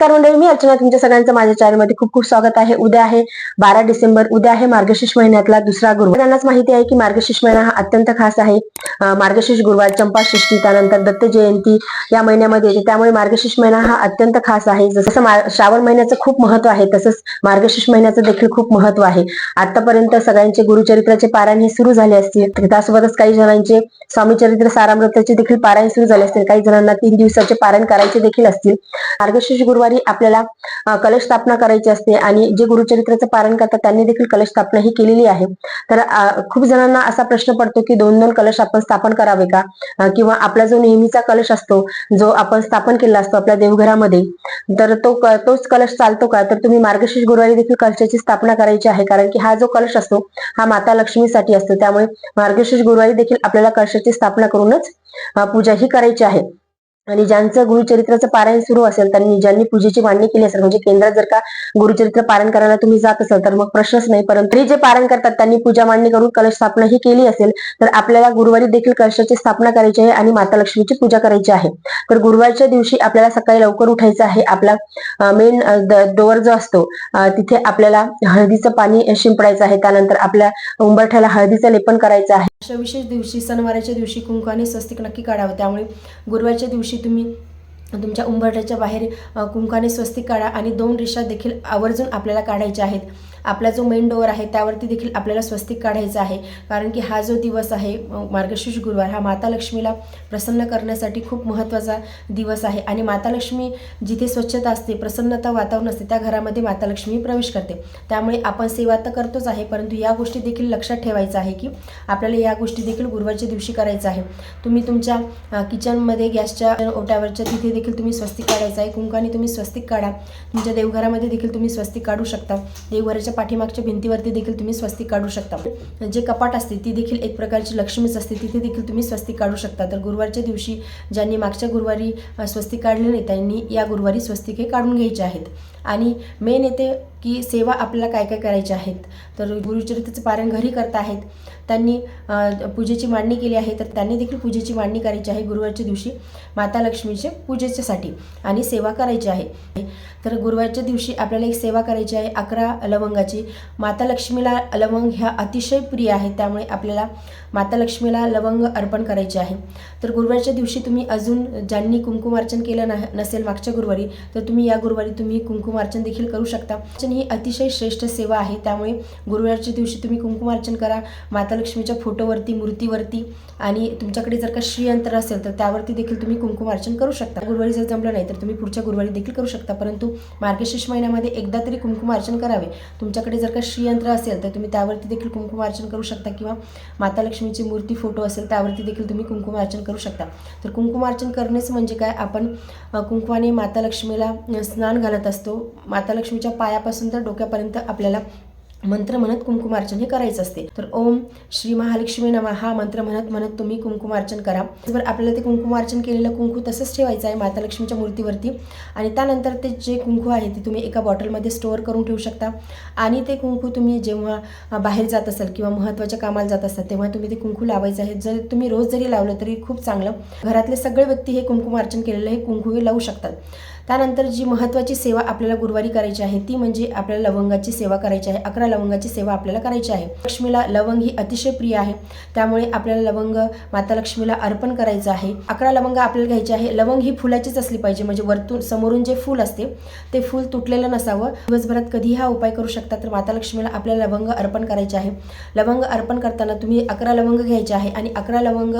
तर मंडळी मी अर्चना. तुमच्या सगळ्यांचं माझ्या चॅनलमध्ये खूप खूप स्वागत आहे. उद्या आहे बारा डिसेंबर. उद्या आहे मार्गशीर्ष महिन्यातला दुसरा गुरुवार. माहिती आहे की मार्गशीर्ष महिना हा अत्यंत खास आहे. मार्गशीर्ष गुरुवार चंपाषष्ठी त्यानंतर दत्त जयंती या महिन्यामध्ये येते. त्यामुळे मार्गशीर्ष महिना हा अत्यंत खास आहे. जसं श्रावण महिन्याचं खूप महत्त्व आहे तसंच मार्गशीर्ष महिन्याचं देखील खूप महत्त्व आहे. आतापर्यंत सगळ्यांचे गुरुचरित्राचे पारायण हे सुरू झाले असतील. त्यासोबतच काही जणांचे स्वामी चरित्र सारामृताचे देखील पारायण सुरू झाले असतील. काही जणांना तीन दिवसाचे पारायण करायचे देखील असतील. मार्गशीर्ष गुरुवार आपल्याला कलश स्थापना करायची असते आणि जे गुरुचरित्राचं पारण करतात त्यांनी देखील कलश स्थापना ही केलेली आहे. तर खूप जणांना असा प्रश्न पडतो की दोन दोन कलश आपण स्थापन करावे का? किंवा आपला जो नेहमीचा कलश असतो जो आपण स्थापन केला असतो आपल्या देवघरामध्ये तर तो तोच कलश चालतो का? तर तुम्ही मार्गशीर्ष गुरुवारी देखील कलशाची स्थापना करायची आहे कारण की हा जो कलश असतो हा माता लक्ष्मीसाठी असतो. त्यामुळे मार्गशीर्ष गुरुवारी देखील आपल्याला कलशाची स्थापना करूनच पूजा ही करायची आहे. आणि ज्यांचं गुरुचरित्राचं पारायण सुरू असेल त्यांनी ज्यांनी पूजेची मांडणी केली असेल म्हणजे केंद्रात जर का गुरुचरित्र पारायण करायला तुम्ही जात असाल तर मग प्रश्नच नाही. परंतु जे पारायण करतात त्यांनी पूजा मांडणी करून कलश स्थापना ही केली असेल तर आपल्याला गुरुवारी देखील कलशाची स्थापना करायची आहे आणि माता लक्ष्मीची पूजा करायची आहे. तर गुरुवारच्या दिवशी आपल्याला सकाळी लवकर उठायचं आहे. आपला मेन डोअर जो असतो तिथे आपल्याला हळदीचं पाणी शिंपडायचं आहे. त्यानंतर आपल्या उंबरठ्याला हळदीचं लेपन करायचं आहे. अशा विशेष दिवशी सणवाराच्या दिवशी कुंकाने स्वस्तिक नक्की काढावं. त्यामुळे गुरुवारच्या दिवशी तुम्ही तुमच्या उंबरठ्याच्या बाहेर कुंकाने स्वस्तिक काढा आणि दोन रेषा देखील आवर्जून आपल्याला काढायच्या आहेत. आपला जो मेन डोअर आहे त्यावरती देखील आपल्याला स्वस्तिक काढायचा आहे. कारण की हा जो दिवस आहे मार्गशीर्ष गुरुवार हा माता लक्ष्मीला प्रसन्न करण्यासाठी खूप महत्त्वाचा दिवस आहे. आणि माता लक्ष्मी जिथे स्वच्छता असते प्रसन्नता वातावरण असते त्या घरामध्ये माता लक्ष्मी प्रवेश करते. त्यामुळे आपण सेवा तर करतोच आहे परंतु या गोष्टी देखील लक्षात ठेवायचं आहे की आपल्याला या गोष्टी देखील गुरुवारच्या दिवशी करायचं आहे. तुम्ही तुमच्या किचनमध्ये गॅसच्या ओट्यावरच्या तिथे देखील तुम्ही स्वस्तिक काढायचं आहे. कुंकाने तुम्ही स्वस्तिक काढा. तुमच्या देवघरामध्ये देखील तुम्ही स्वस्तिक काढू शकता. देवघराच्या पाठीमागच्या भिंतीवरती देखील तुम्ही स्वस्तिक काढू शकता. जे कपाट असते ती देखील एक प्रकारची लक्ष्मीच असते. तिथे देखील तुम्ही स्वस्तिक काढू शकता. तर गुरुवारच्या दिवशी ज्यांनी मागच्या गुरुवारी स्वस्तिक काढले नाही त्यांनी या गुरुवारी स्वस्तिके काढून घ्यायचे आहेत. आणि मेन येते की सेवा आपल्याला काय काय करायच्या आहेत. तर गुरुचरित्राचं पारायण घरी करत आहेत. त्यांनी पूजेची मांडणी केली आहे तर त्यांनी देखील पूजेची मांडणी करायची आहे गुरुवारच्या दिवशी माता लक्ष्मीचे पूजेच्यासाठी आणि सेवा करायची आहे. तर गुरुवारच्या दिवशी आपल्याला एक सेवा करायची आहे अकरा लवंगाची माता लक्ष्मीला लवंग ह्या अतिशय प्रिय आहेत त्यामुळे आपल्याला माता लक्ष्मीला लवंग अर्पण करायचे आहे. तर गुरुवारच्या दिवशी तुम्ही अजून ज्यांनी कुंकुमार्चन केलं न नसेल मागच्या गुरुवारी तर तुम्ही या गुरुवारी तुम्ही कुंकुमार्चन देखील करू शकता. ही अतिशय श्रेष्ठ सेवा आहे त्यामुळे गुरुवारच्या दिवशी तुम्ही कुंकुमार्चन करा माता लक्ष्मीच्या फोटोवरती मूर्तीवरती आणि तुमच्याकडे जर का श्रीयंत्र असेल तर त्यावरती देखील तुम्ही कुंकुमार्चन करू शकता. गुरुवारी जर जमलं नाही तर तुम्ही पुढच्या गुरुवारी देखील करू शकता. परंतु मार्गशीर्ष महिन्यामध्ये एकदा तरी कुंकुमार्चन करावे. तुमच्याकडे जर का श्रीयंत्र असेल तर तुम्ही त्यावरती देखील कुंकुमार्चन करू शकता किंवा माता लक्ष्मीची मूर्ती फोटो असेल त्यावरती देखील तुम्ही कुंकुमार्चन करू शकता. तर कुंकुमार्चन करणेच म्हणजे काय? आपण कुंकुमाने कुंकवाने माता लक्ष्मीला स्नान घालत असतो. माता लक्ष्मीच्या पायापासून तर डोक्यापर्यंत आपल्याला मंत्र म्हणत कुंकुमार्चन हे करायचं असते. तर ओम श्री महालक्ष्मी नमा हा मंत्र म्हणत म्हणत तुम्ही कुंकुमार्चन करा. तर आपल्याला ते कुंकुमार्चन केलेलं कुंकू तसंच ठेवायचं आहे माता लक्ष्मीच्या मूर्तीवरती. आणि त्यानंतर ते जे कुंकू आहे ते तुम्ही एका बॉटलमध्ये स्टोअर करून ठेवू शकता. आणि ते कुंकू तुम्ही जेव्हा बाहेर जात असाल किंवा महत्त्वाच्या कामाला जात असाल तेव्हा तुम्ही ते कुंकू लावायचं आहे. जर तुम्ही रोज जरी लावलं तरी खूप चांगलं. घरातले सगळे व्यक्ती हे कुंकुमार्चन केलेलं हे कुंकू हे लावू शकतात. त्यानंतर जी महत्त्वाची सेवा आपल्याला गुरुवारी करायची आहे ती म्हणजे आपल्याला लवंगाची सेवा करायची आहे. अकरा लवंगाची सेवा आपल्याला करायची आहे. लक्ष्मीला लवंग ही अतिशय प्रिय आहे. त्यामुळे आपल्याला लवंग माता लक्ष्मीला अर्पण करायचं आहे. अकरा लवंग आपल्याला घ्यायची आहे. लवंग ही फुलाचीच असली पाहिजे. म्हणजे वरतून समोरून जे फूल असते ते फूल तुटलेलं नसावं. दिवसभरात कधी हा उपाय करू शकता तर माता लक्ष्मीला आपल्याला लवंग अर्पण करायचे आहे. लवंग अर्पण करताना तुम्ही अकरा लवंग घ्यायचे आहे आणि अकरा लवंग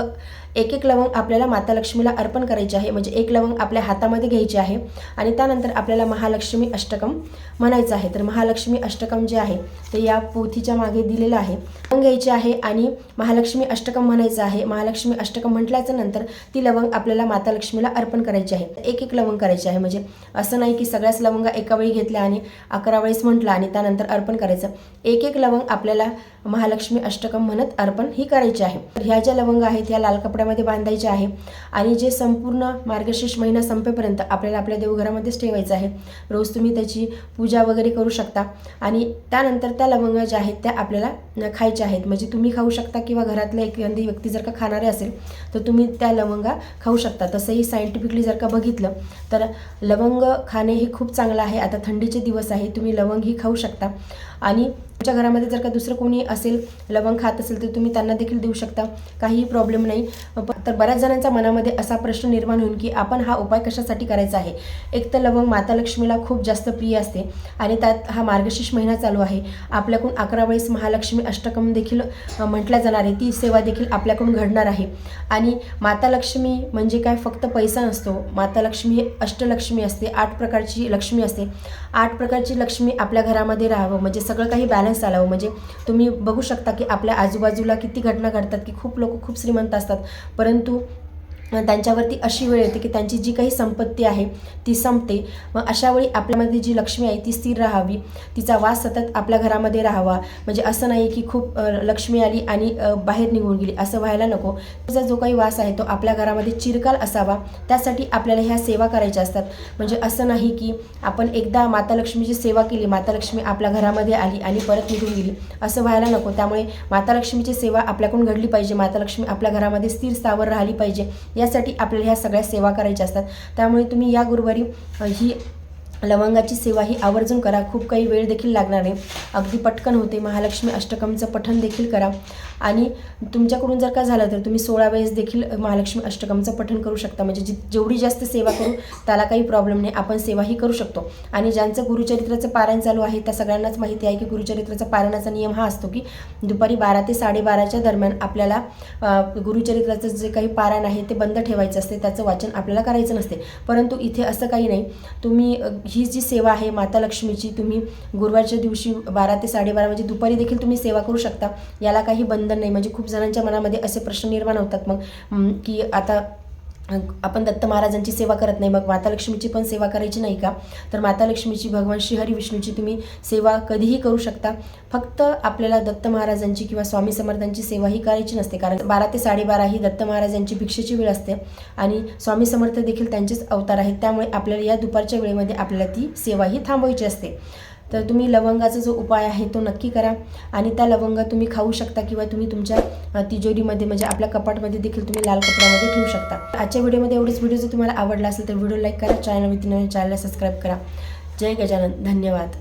एक एक लवंग आपल्याला माता लक्ष्मीला अर्पण करायचे आहे. म्हणजे एक लवंग आपल्या हातामध्ये घ्यायची आहे. आणि त्यानंतर आपल्याला महालक्ष्मी अष्टकम म्हणायचं आहे. तर महालक्ष्मी अष्टकम जे आहे ते या पोथीच्या मागे दिलेलं आहे. लवंग घ्यायचे आहे आणि महालक्ष्मी अष्टकम म्हणायचं आहे. महालक्ष्मी अष्टकम म्हटल्याच्या नंतर ती लवंग आपल्याला माता लक्ष्मीला अर्पण करायची आहे. एक एक लवंग करायची आहे. म्हणजे असं नाही की सगळ्याच लवंगा एका वेळी घेतल्या आणि अकरा वेळेस म्हटलं आणि त्यानंतर अर्पण करायचं. एक एक लवंग आपल्याला महालक्ष्मी अष्टकम म्हणत अर्पण ही करायची आहे. तर ह्या ज्या लवंग आहेत ह्या लाल कपड्यामध्ये बांधायच्या आहे आणि जे संपूर्ण मार्गशीर्ष महिना संपेपर्यंत आपल्याला आपल्या देवघरामध्येच ठेवायचं आहे. रोज तुम्ही त्याची पूजा वगैरे करू शकता आणि त्यानंतर त्या लवंगा ज्या आहेत त्या आपल्याला खायच्या आहेत. म्हणजे तुम्ही खाऊ शकता किंवा घरातल्या एखादी व्यक्ती जर का खाणारे असेल तर तुम्ही त्या लवंगा खाऊ शकता. तसंही सायंटिफिकली जर का बघितलं तर लवंग खाणे हे खूप चांगलं आहे. आता थंडीचे दिवस आहे तुम्ही लवंग ही खाऊ शकता. आणि तुमच्या घरामध्ये जर का दुसरं कोणी असेल लवंग खात असेल तर तुम्ही त्यांना देखील देऊ शकता. काहीही प्रॉब्लेम नाही. तर बऱ्याच जणांच्या मनामध्ये असा प्रश्न निर्माण होईल की आपण हा उपाय कशासाठी करायचा आहे? एक तर लवंग माता लक्ष्मीला खूप जास्त प्रिय असते आणि त्यात हा मार्गशीर्ष महिना चालू आहे. आपल्याकडून अकरा वेळेस महालक्ष्मी अष्टकम देखील म्हटल्या जाणार आहे. ती सेवा देखील आपल्याकडून घडणार आहे. आणि माता लक्ष्मी म्हणजे काय? फक्त पैसा नसतो. माता लक्ष्मी ही अष्टलक्ष्मी असते. आठ प्रकारची लक्ष्मी असते. आठ प्रकारची लक्ष्मी आपल्या घरामध्ये राहावं. म्हणजे सगळं काही बॅलन्स चालावं हो. म्हणजे तुम्ही बघू शकता की आपल्या आजूबाजूला किती घटना घडतात की खूप लोक खूप श्रीमंत असतात. परंतु त्यांच्यावरती अशी वेळ येते की त्यांची जी काही संपत्ती आहे ती संपते. मग अशावेळी आपल्यामध्ये जी लक्ष्मी आहे ती स्थिर राहावी. तिचा वास सतत आपल्या घरामध्ये राहावा. म्हणजे असं नाही की खूप लक्ष्मी आली आणि बाहेर निघून गेली. असं व्हायला नको. तिचा जो काही वास आहे तो आपल्या घरामध्ये चिरकाल असावा. त्यासाठी आपल्याला ह्या सेवा करायच्या असतात. म्हणजे असं नाही की आपण एकदा माता लक्ष्मीची सेवा केली माता लक्ष्मी आपल्या घरामध्ये आली आणि परत निघून गेली. असं व्हायला नको. त्यामुळे माता लक्ष्मीची सेवा आपल्याकडून घडली पाहिजे. माता लक्ष्मी आपल्या घरामध्ये स्थिर स्थावर राहिली पाहिजे. यासाठी आपल्याला ह्या सगळ्या सेवा करायच्या असतात. त्यामुळे तुम्ही या गुरुवारी ही लवंगाची सेवा ही आवर्जून करा. खूप काही वेळ देखील लागणार आहे. अगदी पटकन होते. महालक्ष्मी अष्टकमचं पठण देखील करा. आणि तुमच्याकडून जर का झालं तर तुम्ही सोळा वेळेस देखील महालक्ष्मी अष्टकमचं पठण करू शकता. म्हणजे जी जेवढी जास्त सेवा करू त्याला काही प्रॉब्लेम नाही. आपण सेवाही करू शकतो. आणि ज्यांचं गुरुचरित्राचं पारायण चालू आहे त्या सगळ्यांनाच माहिती आहे की गुरुचरित्राचा पारायणाचा नियम हा असतो की दुपारी बारा ते साडेबाराच्या दरम्यान आपल्याला गुरुचरित्राचं जे काही पारायण आहे ते बंद ठेवायचं असते. त्याचं वाचन आपल्याला करायचं नसते. परंतु इथे असं काही नाही. तुम्ही ही जी सेवा आहे माता लक्ष्मीची तुम्ही गुरुवारच्या दिवशी बारा ते साडेबारा म्हणजे दुपारी देखील तुम्ही सेवा करू शकता. याला काही बंद बंधन नाही. म्हणजे खूप जणांच्या मनामध्ये असे प्रश्न निर्माण होतात मग की आता आपण दत्त महाराजांची सेवा करत नाही मग माता लक्ष्मीची पण सेवा करायची नाही का? तर माता लक्ष्मीची भगवान श्रीहरी विष्णूची तुम्ही सेवा कधीही करू शकता. फक्त आपल्याला दत्त महाराजांची किंवा स्वामी समर्थांची सेवा ही करायची नसते. कारण बारा ते साडेबारा ही दत्त महाराजांची भिक्षेची वेळ असते आणि स्वामी समर्थ देखील त्यांचेच अवतार आहेत. त्यामुळे आपल्याला या दुपारच्या वेळेमध्ये आपल्याला ती सेवा ही थांबवायची असते. तर तुम्ही लवंगाचा जो उपाय आहे तो नक्की करा आणि त्या लवंगा तुम्ही खाऊ शकता किंवा तुम्ही तुमच्या तिजोरीमध्ये म्हणजे आपल्या कपाटमध्ये देखील तुम्ही लाल कपड्यामध्ये ठेवू शकता. आजच्या व्हिडिओमध्ये एवढेच व्हिडिओ जर तुम्हाला आवडला असेल तर व्हिडिओ लाईक करा चॅनल विथ चॅनलला सबस्क्राईब करा. जय गजानन. धन्यवाद.